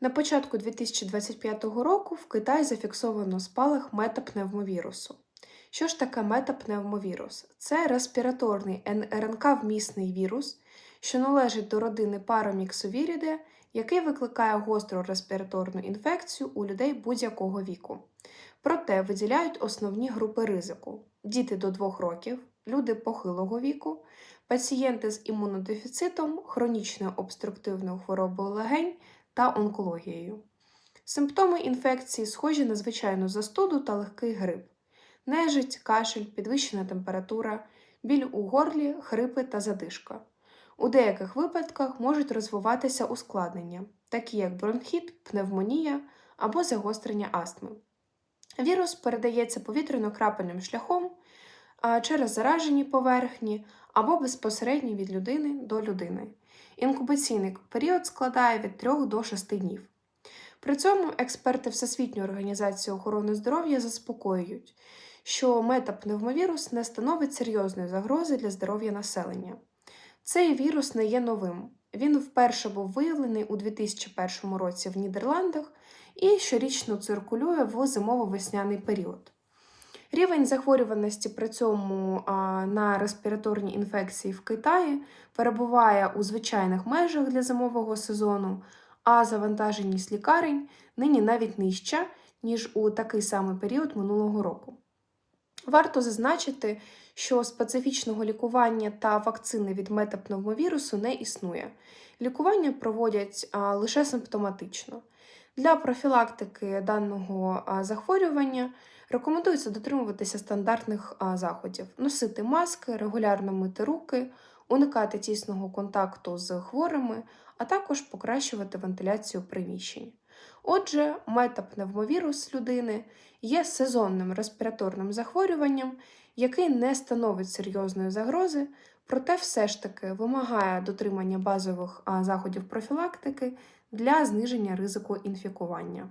На початку 2025 року в Китаї зафіксовано спалах метапневмовірусу. Що ж таке метапневмовірус? Це респіраторний РНК-вмісний вірус, що належить до родини параміксовіріде, який викликає гостру респіраторну інфекцію у людей будь-якого віку. Проте виділяють основні групи ризику: діти до 2 років, люди похилого віку, пацієнти з імунодефіцитом, хронічною обструктивною хворобою легень та онкологією. Симптоми інфекції схожі на звичайну застуду та легкий грип, нежить, кашель, підвищена температура, біль у горлі, хрипи та задишка. У деяких випадках можуть розвиватися ускладнення, такі як бронхіт, пневмонія або загострення астми. Вірус передається повітряно-крапельним шляхом через заражені поверхні або безпосередньо від людини до людини. Інкубаційний період складає від 3 до 6 днів. При цьому експерти Всесвітньої організації охорони здоров'я заспокоюють, що метапневмовірус не становить серйозної загрози для здоров'я населення. Цей вірус не є новим. Він вперше був виявлений у 2001 році в Нідерландах і щорічно циркулює в зимово-весняний період. Рівень захворюваності при цьому на респіраторні інфекції в Китаї перебуває у звичайних межах для зимового сезону, а завантаженість лікарень нині навіть нижча, ніж у такий самий період минулого року. Варто зазначити, що специфічного лікування та вакцини від метапневмовірусу не існує. Лікування проводять лише симптоматично. Для профілактики даного захворювання рекомендується дотримуватися стандартних заходів: носити маски, регулярно мити руки, уникати тісного контакту з хворими, а також покращувати вентиляцію приміщень. Отже, метапневмовірус людини є сезонним респіраторним захворюванням, який не становить серйозної загрози, проте все ж таки вимагає дотримання базових заходів профілактики для зниження ризику інфікування.